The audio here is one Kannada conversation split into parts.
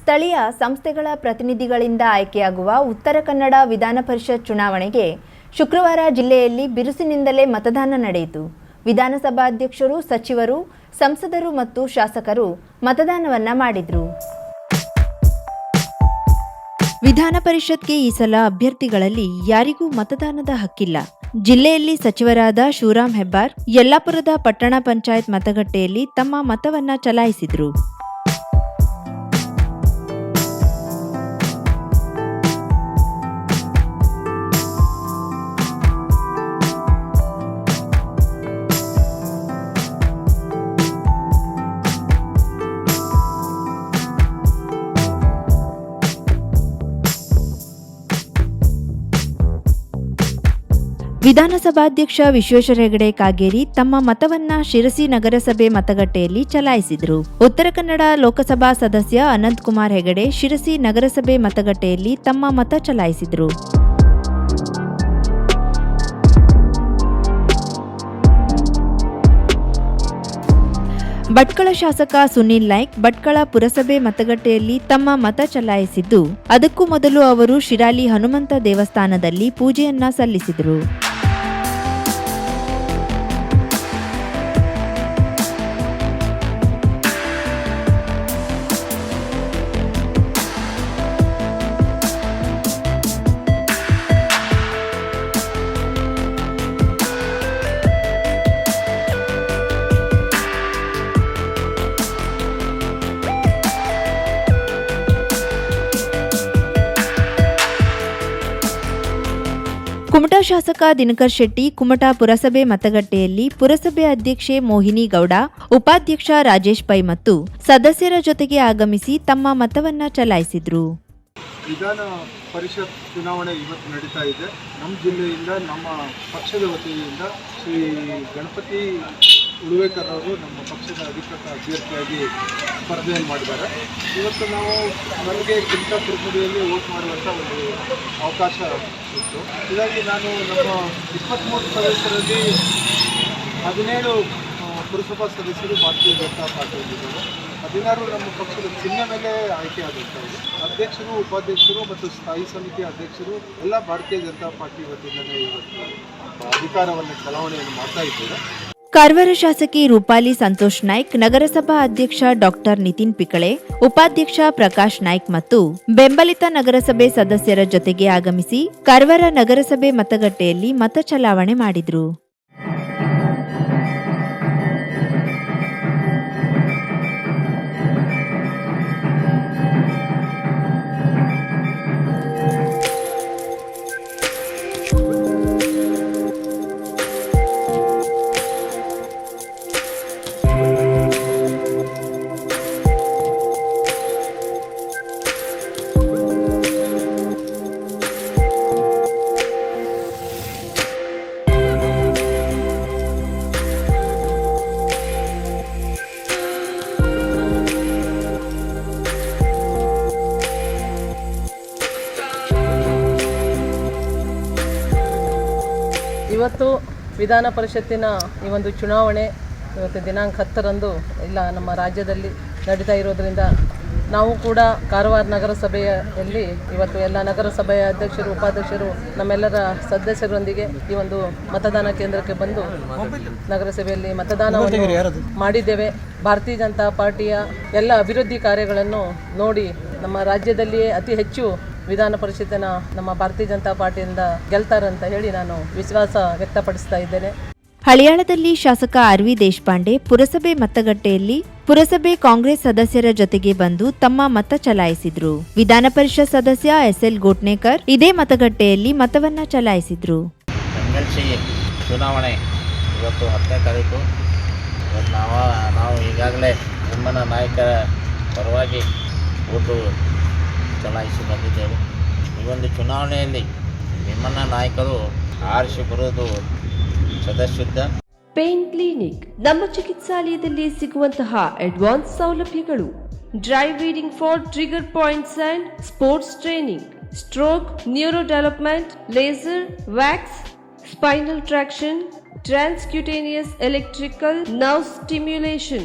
ಸ್ಥಳೀಯ ಸಂಸ್ಥೆಗಳ ಪ್ರತಿನಿಧಿಗಳಿಂದ ಆಯ್ಕೆಯಾಗುವ ಉತ್ತರ ಕನ್ನಡ ವಿಧಾನ ಪರಿಷತ್ ಚುನಾವಣೆಗೆ ಶುಕ್ರವಾರ ಜಿಲ್ಲೆಯಲ್ಲಿ ಬಿರುಸಿನಿಂದಲೇ ಮತದಾನ ನಡೆಯಿತು. ವಿಧಾನಸಭಾಧ್ಯಕ್ಷರು, ಸಚಿವರು, ಸಂಸದರು ಮತ್ತು ಶಾಸಕರು ಮತದಾನವನ್ನ ಮಾಡಿದ್ರು. ವಿಧಾನ ಪರಿಷತ್ಗೆ ಈ ಸಲ ಅಭ್ಯರ್ಥಿಗಳಲ್ಲಿ ಯಾರಿಗೂ ಮತದಾನದ ಹಕ್ಕಿಲ್ಲ. ಜಿಲ್ಲೆಯಲ್ಲಿ ಸಚಿವರಾದ ಶಿವರಾಮ್ ಹೆಬ್ಬಾರ್, ಯಲ್ಲಾಪುರದ ಪಟ್ಟಣ ಪಂಚಾಯತ್ ಮತಗಟ್ಟೆಯಲ್ಲಿ ತಮ್ಮ ಮತವನ್ನ ಚಲಾಯಿಸಿದ್ರು. ವಿಧಾನಸಭಾಧ್ಯಕ್ಷ ವಿಶ್ವೇಶ್ವರ ಹೆಗಡೆ ಕಾಗೇರಿ ತಮ್ಮ ಮತವನ್ನ ಶಿರಸಿ ನಗರಸಭೆ ಮತಗಟ್ಟೆಯಲ್ಲಿ ಚಲಾಯಿಸಿದರು. ಉತ್ತರ ಕನ್ನಡ ಲೋಕಸಭಾ ಸದಸ್ಯ ಅನಂತಕುಮಾರ್ ಹೆಗಡೆ ಶಿರಸಿ ನಗರಸಭೆ ಮತಗಟ್ಟೆಯಲ್ಲಿ ತಮ್ಮ ಮತ ಚಲಾಯಿಸಿದ್ರು. ಭಟ್ಕಳ ಶಾಸಕ ಸುನೀಲ್ ನಾಯ್ಕ್ ಭಟ್ಕಳ ಪುರಸಭೆ ಮತಗಟ್ಟೆಯಲ್ಲಿ ತಮ್ಮ ಮತ ಚಲಾಯಿಸಿದ್ದು. ಅದಕ್ಕೂ ಮೊದಲು ಅವರು ಶಿರಾಲಿ ಹನುಮಂತ ದೇವಸ್ಥಾನದಲ್ಲಿ ಪೂಜೆಯನ್ನ ಸಲ್ಲಿಸಿದರು. ಕುಮಟಾ ಶಾಸಕ ದಿನಕರ್ ಶೆಟ್ಟಿ, ಕುಮಟಾ ಪುರಸಭೆ ಮತಗಟ್ಟೆಯಲ್ಲಿ ಪುರಸಭೆ ಅಧ್ಯಕ್ಷೆ ಮೋಹಿನಿ ಗೌಡ, ಉಪಾಧ್ಯಕ್ಷ ರಾಜೇಶ್ ಪೈ ಮತ್ತು ಸದಸ್ಯರ ಜೊತೆಗೆ ಆಗಮಿಸಿ ತಮ್ಮ ಮತವನ್ನ ಚಲಾಯಿಸಿದ್ರು. ವಿಧಾನ ಪರಿಷತ್ ಚುನಾವಣೆ ಇವತ್ತು ನಡೀತಾ ಇದೆ. ನಮ್ಮ ಜಿಲ್ಲೆಯಿಂದ, ನಮ್ಮ ಪಕ್ಷದ ವತಿಯಿಂದ ಶ್ರೀ ಗಣಪತಿ ಉಳುವೇಕರ್ ಅವರು ನಮ್ಮ ಪಕ್ಷದ ಅಧಿಕೃತ ಅಭ್ಯರ್ಥಿಯಾಗಿ ಸ್ಪರ್ಧೆಯನ್ನು ಮಾಡಿದ್ದಾರೆ. ಇವತ್ತು ನಾವು ನನಗೆ ಕಿಂತ ತಿರುಪತಿಯಲ್ಲಿ ವೋಟ್ ಮಾಡುವಂಥ ಒಂದು ಅವಕಾಶ ಇತ್ತು. ಹೀಗಾಗಿ ನಾನು ನಮ್ಮ ಇಪ್ಪತ್ತ್ಮೂರು ಸದಸ್ಯರಲ್ಲಿ ಹದಿನೇಳು ಪುರಸಭಾ ಸದಸ್ಯರು ಭಾರತೀಯ ಜನತಾ ಪಾರ್ಟಿಯಲ್ಲಿದ್ದಾರೆ ಹದಿನಾರು ನಮ್ಮ ಪಕ್ಷದ ಚಿಹ್ನೆ ಮೇಲೆ ಆಯ್ಕೆಯಾದಂಥವ್ರು ಅಧ್ಯಕ್ಷರು, ಉಪಾಧ್ಯಕ್ಷರು ಮತ್ತು ಸ್ಥಾಯಿ ಸಮಿತಿ ಅಧ್ಯಕ್ಷರು ಎಲ್ಲ ಭಾರತೀಯ ಜನತಾ ಪಾರ್ಟಿ ವತಿಯಿಂದಲೇ ಇವತ್ತು ಅಧಿಕಾರವನ್ನು ಚಲಾವಣೆಯನ್ನು ಮಾಡ್ತಾ ಇದ್ದೇವೆ. ಕಾರವಾರ ಶಾಸಕಿ ರೂಪಾಲಿ ಸಂತೋಷ್ ನಾಯ್ಕ್, ನಗರಸಭಾ ಅಧ್ಯಕ್ಷ ಡಾಕ್ಟರ್ ನಿತಿನ್ ಪಿಕಳೆ, ಉಪಾಧ್ಯಕ್ಷ ಪ್ರಕಾಶ್ ನಾಯ್ಕ್ ಮತ್ತು ಬೆಂಬಲಿತ ನಗರಸಭೆ ಸದಸ್ಯರ ಜೊತೆಗೆ ಆಗಮಿಸಿ ಕಾರವಾರ ನಗರಸಭೆ ಮತಗಟ್ಟೆಯಲ್ಲಿ ಮತ ಚಲಾವಣೆ ಮಾಡಿದ್ರು. ಇವತ್ತು ವಿಧಾನ ಪರಿಷತ್ತಿನ ಈ ಒಂದು ಚುನಾವಣೆ ಇವತ್ತು ದಿನಾಂಕ ಹತ್ತರಂದು ಇಲ್ಲ, ನಮ್ಮ ರಾಜ್ಯದಲ್ಲಿ ನಡೀತಾ ಇರೋದರಿಂದ ನಾವು ಕೂಡ ಕಾರವಾರ ನಗರಸಭೆಯಲ್ಲಿ ಇವತ್ತು ಎಲ್ಲ ನಗರಸಭೆಯ ಅಧ್ಯಕ್ಷರು, ಉಪಾಧ್ಯಕ್ಷರು, ನಮ್ಮೆಲ್ಲರ ಸದಸ್ಯರೊಂದಿಗೆ ಈ ಒಂದು ಮತದಾನ ಕೇಂದ್ರಕ್ಕೆ ಬಂದು ನಗರಸಭೆಯಲ್ಲಿ ಮತದಾನವನ್ನು ಮಾಡಿದ್ದೇವೆ. ಭಾರತೀಯ ಜನತಾ ಪಾರ್ಟಿಯ ಎಲ್ಲ ಅಭಿವೃದ್ಧಿ ಕಾರ್ಯಗಳನ್ನು ನೋಡಿ ನಮ್ಮ ರಾಜ್ಯದಲ್ಲಿಯೇ ಅತಿ ಹೆಚ್ಚು ವಿಧಾನ ಪರಿಷತ್ತಿನ ನಮ್ಮ ಭಾರತೀಯ ಜನತಾ ಪಾರ್ಟಿಯಿಂದ ಗೆಲ್ತಾರಂತ ಹೇಳಿ ನಾನು ವಿಶ್ವಾಸ ವ್ಯಕ್ತಪಡಿಸ್ತಾ ಇದ್ದೇನೆ. ಹಳಿಯಾಳದಲ್ಲಿ ಶಾಸಕ ಆರ್ ವಿ ದೇಶಪಾಂಡೆ ಪುರಸಭೆ ಮತಗಟ್ಟೆಯಲ್ಲಿ ಪುರಸಭೆ ಕಾಂಗ್ರೆಸ್ ಸದಸ್ಯರ ಜೊತೆಗೆ ಬಂದು ತಮ್ಮ ಮತ ಚಲಾಯಿಸಿದ್ರು. ವಿಧಾನ ಪರಿಷತ್ ಸದಸ್ಯ ಎಸ್ ಎಲ್ ಗೋಟ್ನೇಕರ್ ಇದೇ ಮತಗಟ್ಟೆಯಲ್ಲಿ ಮತವನ್ನ ಚಲಾಯಿಸಿದ್ರು. ಚುನಾವಣೆ ಇವತ್ತು ಹತ್ತನೇ ತಾರೀಕು. ನಾವು ನಾವು ಈಗಾಗಲೇ ನಿಮ್ಮನ ನಾಯಕರ ಪರವಾಗಿ ಓಟು ಚಲಾಯಿಸಿ ಬಂದಿದ್ದೇವೆ ಈ ಒಂದು ಚುನಾವಣೆಯಲ್ಲಿ ನಿಮ್ಮನ್ನ ನಾಯಕರು ಆರಿಸಿ ಬರುವುದು ಸದಸ್ಯುದ್ಧ ಪೇನ್ ಕ್ಲಿನಿಕ್ ನಮ್ಮ ಚಿಕಿತ್ಸಾಲಯದಲ್ಲಿ ಸಿಗುವಂತಹ ಅಡ್ವಾನ್ಸ್ ಸೌಲಭ್ಯಗಳು. Dry reading for trigger points and sports training. Stroke neuro development laser wax spinal traction transcutaneous electrical nerve stimulation,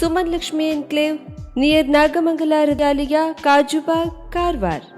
Suman Lakshmi enclave near Nagamangala Hrudayalaya Kajubag Karwar.